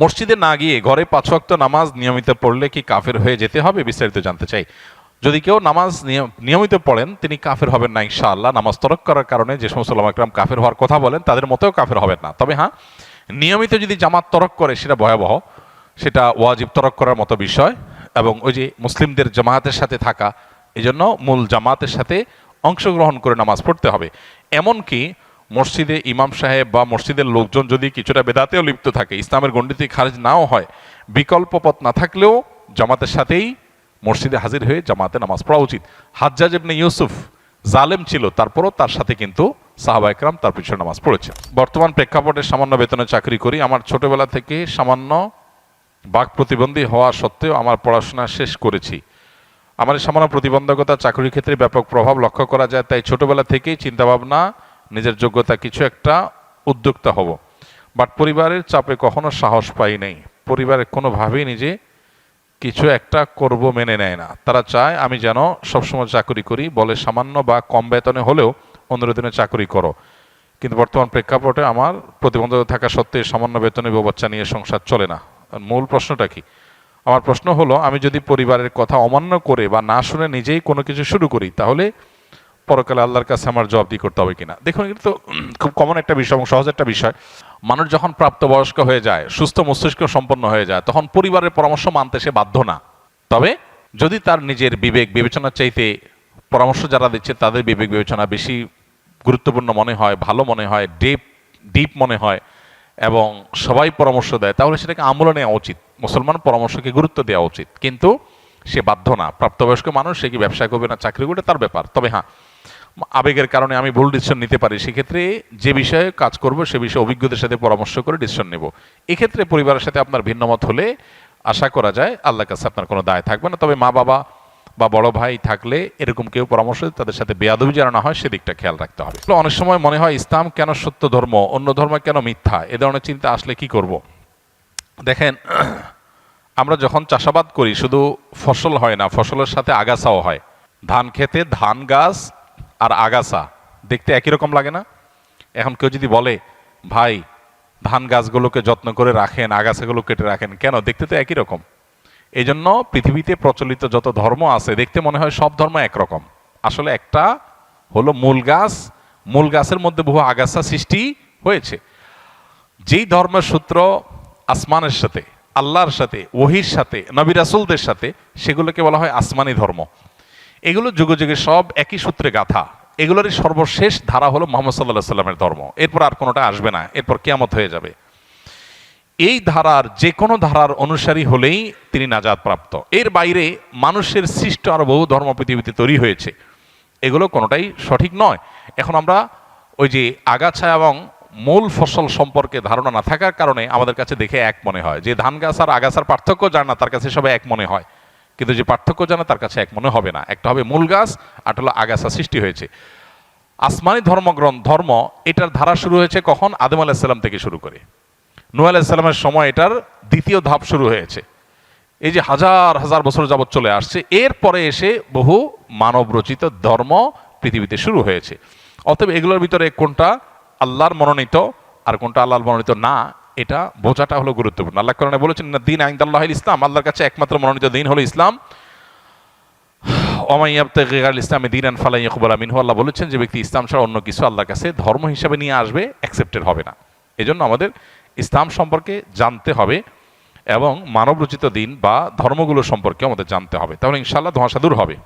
মসজিদে না গিয়ে ঘরে পাঁচ নামাজ নিয়মিত পড়লে কি কাফের হয়ে যেতে হবে? বিস্তারিত জানতে চাই। যদি কেউ নামাজ নিয়ম- নিয়মিত পড়েন, তিনি কাফের হবেন না ইনশাআল্লাহ। নামাজ তরক করার কারণে যে সমস্ত লামাকরাম কাফের হওয়ার কথা বলেন, তাদের মতেও কাফের হবেন না। তবে হ্যাঁ নিয়মিত যদি জামাত তরক করে, সেটা ভয়াবহ। সেটা ওয়াজিব তরক করার মতো বিষয়। এবং ওই যে মুসলিমদের জামাতের সাথে থাকা এই জন্য মূল জামাতের সাথে অংশগ্রহণ করে নামাজ পড়তে হবে। এমনকি মসজিদে ইমাম সাহেব বা মসজিদের লোকজন যদি কিছুটা বেদাতেও লিপ্ত থাকে, ইসলামের গণ্ডিতে খারিজ নাও হয়, বিকল্প পথ না থাকলেও জামাতের সাথেই মসজিদে হাজির হয়ে জামাতে নামাজ পড়া উচিত। হাজ্জাজ ইবনে ইউসুফ জালেম ছিল, তারপরও তার সাথে কিন্তু সাহাবা একরাম তার পিছনে নামাজ পড়েছে বর্তমান প্রেক্ষাপটে সামান্য বেতনে চাকরি করি, আমার ছোটবেলা থেকে সামান্য বাক প্রতিবন্ধী হওয়া সত্ত্বেও আমার পড়াশোনা শেষ করেছি। আমার সামান্য প্রতিবন্ধকতা চাকরির ক্ষেত্রে ব্যাপক প্রভাব লক্ষ্য করা যায়, তাই ছোটবেলা থেকেই চিন্তাভাবনা নিজের যোগ্যতা কিছু একটা উদ্যোক্তা হব। বাট পরিবারের চাপে কখনো সাহস পাই নাই। পরিবারের কোনোভাবেই নিজে কিছু একটা করব মেনে নেয় না। তারা চায় আমি যেন সবসময় চাকরি করি, বলে সামান্য বা কম বেতনে হলেও পনেরো দিনে চাকরি করো। কিন্তু বর্তমান প্রেক্ষাপটে আমার প্রতিবন্ধকতা থাকা সত্ত্বেও সামান্য বেতনে বাচ্চা নিয়ে সংসার চলে না। মূল প্রশ্নটা কি? আমার প্রশ্ন হলো, আমি যদি পরিবারের কথা অমান্য করে বা না শুনে নিজেই কোনো কিছু শুরু করি, তাহলে পরকালে আল্লাহর কাছে আমার জবাবদি করতে হবে কিনা। দেখুন, এটা তো খুব কমন একটা বিষয় এবং সহজ একটা বিষয়। মানুষ যখন প্রাপ্তবয়স্ক হয়ে যায়, সুস্থ মস্তিষ্ক সম্পন্ন হয়ে যায়, তখন পরিবারের পরামর্শ মানতে সে বাধ্য না। তবে যদি তার নিজের বিবেক, বিবেচনার চাইতে পরামর্শ যারা দিচ্ছে, তাদের বিবেক বিবেচনা বেশি গুরুত্বপূর্ণ মনে হয়, ভালো মনে হয় ডিপ ডিপ মনে হয়, এবং সবাই পরামর্শ দেয়, তাহলে সেটাকে আমলে নেওয়া উচিত। মুসলমান পরামর্শকে গুরুত্ব দেওয়া উচিত। কিন্তু সে বাধ্য না। প্রাপ্তবয়স্ক মানুষ, সে কি ব্যবসা করবে না, চাকরি করবে তার ব্যাপার। তবে হ্যাঁ আবেগের কারণে আমি ভুল ডিসিশন নিতে পারি, সেক্ষেত্রে যে বিষয়ে কাজ করব, সে বিষয়ে অভিজ্ঞদের সাথে পরামর্শ করে ডিসিশন নেব। এক্ষেত্রে পরিবারের সাথে আপনার ভিন্নমত হলে আশা করা যায় আল্লাহর কাছে আপনার কোনো দায় থাকবে না। তবে মা বাবা বা বড় ভাই থাকলে এরকম কেউ পরামর্শ তাদের সাথে বেয়াদবি যেন না হয়, সেদিকটা খেয়াল রাখতে হবে। অনেক সময় মনে হয় ইসলাম কেন সত্য ধর্ম, অন্য ধর্ম কেন মিথ্যা? এ ধরনের চিন্তা আসলে কি করব? দেখেন, আমরা যখন চাষাবাদ করি, শুধু ফসল হয় না, ফসলের সাথে আগাছাও হয়। ধান খেতে ধান গাছ আর আগাছা, দেখতে একই রকম লাগে না? এখন কেউ যদি বলে, ভাই, ধান গাছগুলোকে যত্ন করে রাখেন, আগাছাগুলো কেটে রাখেন, কেন? দেখতে তো একই রকম। এই জন্য পৃথিবীতে প্রচলিত যত ধর্ম আছে, দেখতে মনে হয় সব ধর্ম একরকম। আসলে একটা হলো মূল গাছ, মূল গাছের মধ্যে বহু আগাছা সৃষ্টি হয়েছে। যেই ধর্মের সূত্র আসমানের সাথে, আল্লাহর সাথে, ওহির সাথে, নবী রাসুলদের সাথে, সেগুলোকে বলা হয় আসমানি ধর্ম। এগুলো যুগে যুগে সব একই সূত্রে গাথা। এগুলোরই সর্বশেষ ধারা হলো মোহাম্মদ সাল্লাহ সাল্লামের ধর্ম। এরপর আর কোনোটা আসবে না। এরপর কেয়ামত হয়ে যাবে। এই ধারার যে কোনো ধারার অনুসারী হলেই তিনি নাজাদ প্রাপ্ত এর বাইরে মানুষের সৃষ্ট আরও বহু ধর্ম পৃথিবীতে তৈরি হয়েছে। এগুলো কোনোটাই সঠিক নয়। এখন আমরা ওই যে আগাছা এবং মূল ফসল সম্পর্কে ধারণা না থাকার কারণে আমাদের কাছে দেখে এক মনে হয়। যে ধান গাছ আর আগাছার পার্থক্য জানে না, তার কাছে সবাই এক মনে হয়। কিন্তু যে পার্থক্য জানা তার কাছে এক মনে হবে না। একটা হবে মূল গাছ আর হলো আগাছা সৃষ্টি হয়েছে। আসমানি ধর্মগ্রন্থ, ধর্ম এটার ধারা শুরু হয়েছে কখন? আদম আলাহিসাল্লাম থেকে শুরু করে। নূহ আলাহিসাল্লামের সময় এটার দ্বিতীয় ধাপ শুরু হয়েছে। এই যে হাজার হাজার বছর যাবৎ চলে আসছে, এরপরে এসে বহু মানব রচিত ধর্ম পৃথিবীতে শুরু হয়েছে। অতএব এগুলোর ভিতরে কোনটা আল্লাহর মনোনীত আর কোনটা আল্লাহর মনোনীত না এটা বোঝাটা হলো গুরুত্বপূর্ণ। আল্লাহ কোরআনে বলেছেন না দিন আইন্দাল্লাহ ইসলাম আল্লাহর কাছে একমাত্র মনোনীত দিন হলো ইসলাম। ওমাইয়াবতাল ইসলামে দিন আন ফালাই ইকবুল আমিনহু আল্লাহ বলেছেন যে ব্যক্তি ইসলাম ছাড়া অন্য কিছু আল্লাহর কাছে ধর্ম হিসাবে নিয়ে আসবে অ্যাকসেপ্টেড হবে না। এজন্য আমাদের ইসলাম সম্পর্কে জানতে হবে এবং মানব রচিত দিন বা ধর্মগুলো সম্পর্কে আমাদের জানতে হবে। তাহলে ইনশাল্লাহ ধোঁয়াশা দূর হবে।